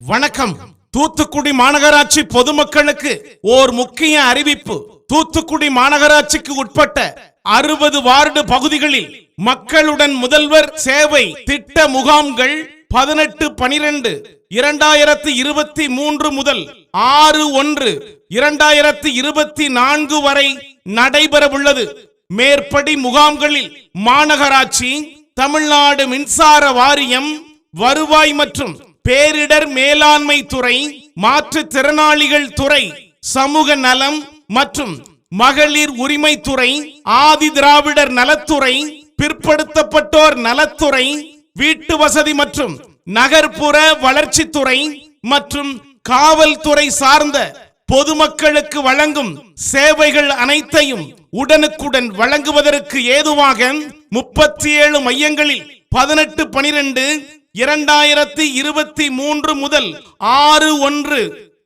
வணக்கம். தூத்துக்குடி மாநகராட்சி பொதுமக்களுக்கு ஓர் முக்கிய அறிவிப்பு. தூத்துக்குடி மாநகராட்சிக்கு உட்பட்ட அறுபது வார்டு பகுதிகளில் மக்களுடன் முதல்வர் சேவை திட்ட முகாம்கள் பதினெட்டு பனிரெண்டு இரண்டாயிரத்தி இருபத்தி மூன்று முதல் ஆறு ஒன்று இரண்டாயிரத்தி இருபத்தி நான்கு வரை நடைபெறவுள்ளது. மேற்படி முகாம்களில் மாநகராட்சி தமிழ்நாடு மின்சார வாரியம் வருவாய் மற்றும் பேரிடர் மேலாண்மை துறை மாற்றுத்திறனாளிகள் துறை சமூக நலம் மற்றும் மகளிர் உரிமைத்துறை ஆதி திராவிடர் நலத்துறை பிற்படுத்தப்பட்டோர் நலத்துறை வீட்டு வசதி மற்றும் நகர்ப்புற வளர்ச்சித்துறை மற்றும் காவல்துறை சார்ந்த பொதுமக்களுக்கு வழங்கும் சேவைகள் அனைத்தையும் உடனுக்குடன் வழங்குவதற்கு ஏதுவாக முப்பத்தி ஏழு மையங்களில் பதினெட்டு பனிரெண்டு இரண்டாயிரத்தி இருபத்தி மூன்று முதல் ஆறு ஒன்று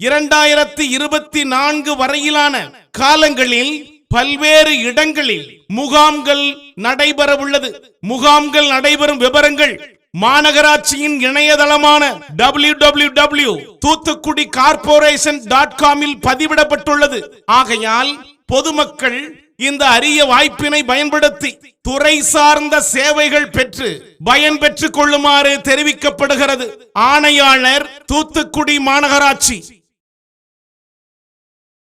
இரண்டாயிரத்தி இருபத்தி நான்கு வரையிலான காலங்களில் பல்வேறு இடங்களில் முகாம்கள் நடைபெறவுள்ளது. முகாம்கள் நடைபெறும் விவரங்கள் மாநகராட்சியின் இணையதளமான W W W Thoothukudi corporation dot காமில் பதிவிடப்பட்டுள்ளது. ஆகையால் பொதுமக்கள் இந்த அரிய வாய்ப்பினை பயன்படுத்தி துறை சார்ந்த சேவைகள் பெற்று பயன் பெற்றுக் கொள்ளுமாறு தெரிவிக்கப்படுகிறது. ஆணையாளர் தூத்துக்குடி மாநகராட்சி